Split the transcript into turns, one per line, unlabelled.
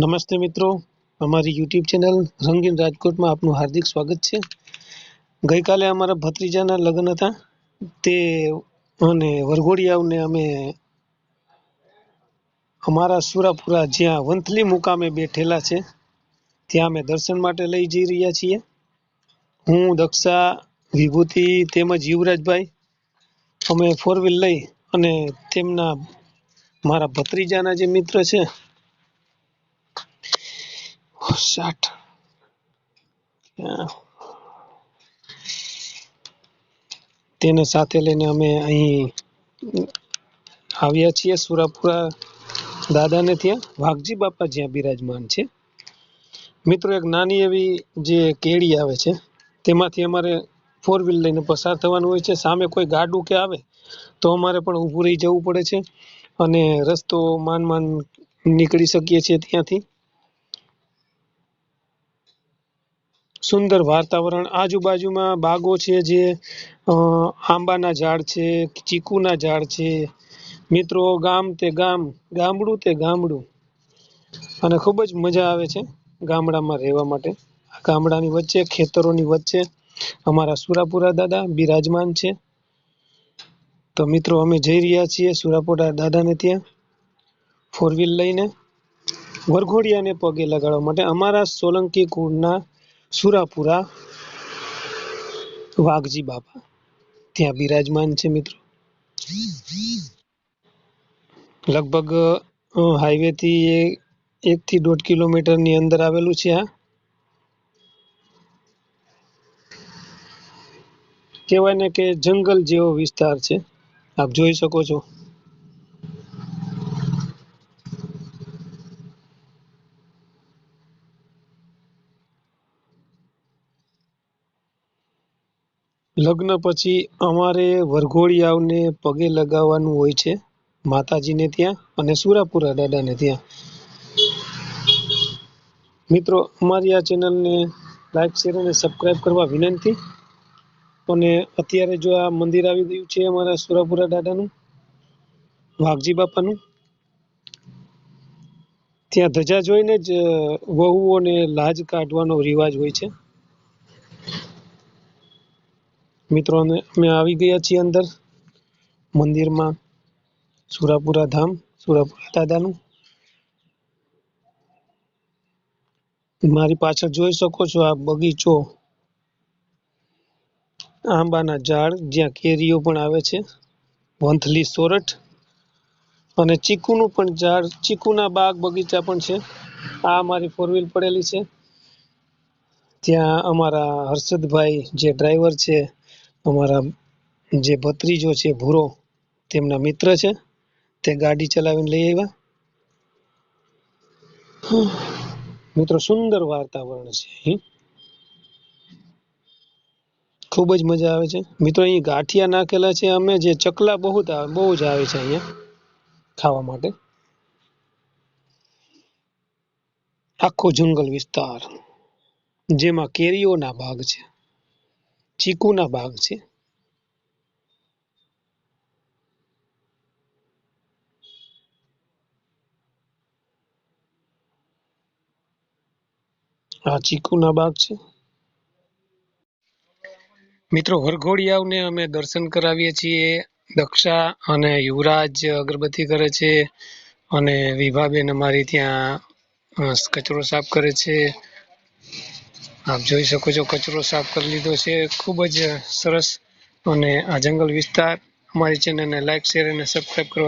નમસ્તે મિત્રો. અમારી યુટ્યુબ ચેનલ રંગીન રાજકોટમાં આપનું હાર્દિક સ્વાગત છે. ગઈકાલે અમારા ભત્રીજાના લગ્ન હતા. તે અને વરઘોડિયાઓને અમે અમારા સુરાપુરા જ્યાં વંથલી મુકામે બેઠેલા છે, ત્યાં અમે દર્શન માટે લઈ જઈ રહ્યા છીએ. હું, દક્ષા, વિભૂતિ તેમજ યુવરાજભાઈ, અમે ફોર વ્હીલ લઈ અને તેમના મારા ભત્રીજાના જે મિત્ર છે સાઠ તેને સાથે લઈને અમે અહીં આવ્યા છીએ સુરાપુરા દાદાને ત્યાં. વાઘજી બાપા જ્યાં બિરાજમાન છે. મિત્રો, એક નાની એવી જે કેડી આવે છે, તેમાંથી અમારે ફોર વ્હીલ લઈને પસાર થવાનું હોય છે. સામે કોઈ ગાડું કે આવે, તો અમારે પણ ઊભું રહી જવું પડે છે અને રસ્તો માન માન નીકળી શકીએ છીએ ત્યાંથી. સુંદર વાતાવરણ. આજુબાજુમાં બાગો છે જે આંબાના ઝાડ છે, ચીકુના ઝાડ છે. મિત્રો, ગામ તે ગામ, ગામડું તે ગામડું. અને ખૂબ જ મજા આવે છે ગામડામાં રહેવા માટે. ગામડાની વચ્ચે, ખેતરોની વચ્ચે અમારા સુરાપુરા દાદા બિરાજમાન છે. તો મિત્રો, અમે જઈ રહ્યા છીએ સુરાપુરા દાદાને ત્યાં ફોર વ્હીલ લઈને વરઘોડિયાને પગે લગાડવા માટે. અમારા સોલંકી કુળના સુરાપુરા વાઘજી બાપા. ત્યાં બિરાજમાન છે મિત્રો. લગભગ હાઈવે થી એક થી દોઢ કિલોમીટરની અંદર આવેલું છે આ. કહેવાય ને કે જંગલ જેવો વિસ્તાર છે. આપ જોઈ શકો છો. લગ્ન પછી અમારે વરઘોડિયાઓને પગે લગાવવાનું હોય છે. માતાજીને ત્યાં અને સુરાપુરા દાદાને ત્યાં. મિત્રો, અમારી આ ચેનલને લાઈક, શેર અને સબસ્ક્રાઈબ કરવા વિનંતી. અને અત્યારે જો આ મંદિર આવી ગયું છે અમારા સુરાપુરા દાદાનું, વાઘજી બાપાનું, ત્યાં ધજા જોઈને જ વહુઓને લાજ કાઢવાનો રિવાજ હોય છે. મિત્રો અમે આવી ગયા છીએ અંદર મંદિરમાં સુરાપુરા ધામ, સુરાપુરા દાદાનું. મારી પાછળ જોઈ શકો છો આ બગીચો. આંબાના ઝાડ જ્યાં કેરીઓ પણ આવે છે, વંથલી સોરઠ અને ચીકુનું પણ ઝાડ, ચીકુના બાગ બગીચા પણ છે. આ અમારી ફોર વ્હીલ પડેલી છે. ત્યાં અમારા હર્ષદભાઈ જે ડ્રાઈવર છે અમારા જે ભત્રીજો છે, ભૂરો, તેમના મિત્ર છે, તે ગાડી ચલાવીને લઈ આવ્યા. મિત્રો, સુંદર વાતાવરણ છે અહીં. ખૂબ જ મજા આવે છે. મિત્રો, અહીં ગાંઠિયા નાખેલા છે અમે, જે ચકલા બહુ બહુ જ આવે છે અહીંયા ખાવા માટે. આખો જંગલ વિસ્તાર, જેમાં કેરીઓના બાગ છે. ચીકુના બાગ છે. આ ચીકુના બાગ છે. મિત્રો, વરઘોડિયાઓને અમે દર્શન કરાવીએ છીએ. દક્ષા અને યુવરાજ અગરબત્તી કરે છે અને વિભાબેન અમારી ત્યાં કચરો સાફ કરે છે. આપ જોઈ શકો છો કચરો સાફ કરી લીધો છે. ખૂબ જ સરસ અને આ જંગલ વિસ્તાર. અમારી ચેનલને લાઈક શેર અને સબસ્ક્રાઈબ કરવા